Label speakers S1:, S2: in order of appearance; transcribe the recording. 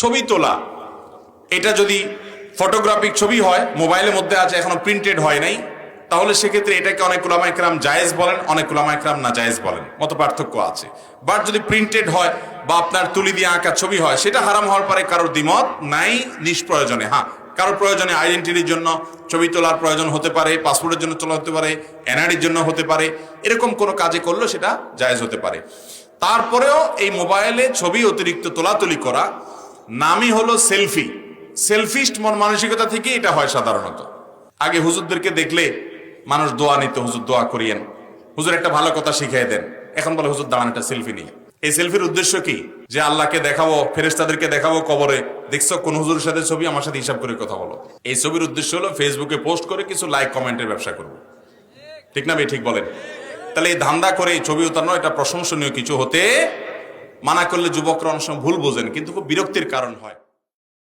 S1: ছবি তোলা। এটা যদি ফটোগ্রাফিক ছবি হয় মোবাইলের মধ্যে আছে, এখনও প্রিন্টেড হয় নাই, তাহলে সেক্ষেত্রে এটাকে অনেক উলামা একরাম জায়েজ বলেন, অনেক উলামা একরাম না জায়েজ বলেন। মত পার্থক্য আছে। বাট যদি প্রিন্টেড হয় বা আপনার তুলি দিয়ে আঁকা ছবি হয়, সেটা হারাম হওয়ার পরে কারোর দ্বিমত নাই, নিষ্প্রয়োজনে হ্যাঁ কারোর প্রয়োজনে আইডেন্টিটির জন্য ছবি তোলার প্রয়োজন হতে পারে পাসপোর্টের জন্য তোলা হতে পারে এনআইডির জন্য হতে পারে, এরকম কোনো কাজে করলে সেটা জায়েজ হতে পারে। তারপরেও এই মোবাইলে ছবি অতিরিক্ত তোলাতুলি করা নামই হলো সেলফি। সেলফিস্ট মন মানসিকতা থেকে এটা হয় সাধারণত। আগে হুজুরদেরকে দেখলে মানুষ দোয়া নিত, হুজুর দোয়া করিয়েন। হুজুর একটা ভালো কথা শিখিয়ে দেন। এখন বলে, হুজুর, দাঁড়ান, একটা সেলফি নিয়ে। এই সেলফির উদ্দেশ্য কি? যে আল্লাহকে দেখাবো ফেরেস্তাদেরকে দেখাবো কবরে। দেখছ, কোন হুজুরের সাথে ছবি? আমার সাথে হিসাব করে কথা বলো। এই ছবির উদ্দেশ্য হলো, ফেসবুকে পোস্ট করে কিছু লাইক, কমেন্টের ব্যবসা করব। ঠিক না ভাই? ঠিক বলেন। তাহলে এই ধান্দা করে ছবি উতানো, এটা প্রশংসনীয় কিছু হতে মানা করলে যুবকরা অনেক সময় ভুল বোঝেন কিন্তু খুব বিরক্তির কারণ হয়।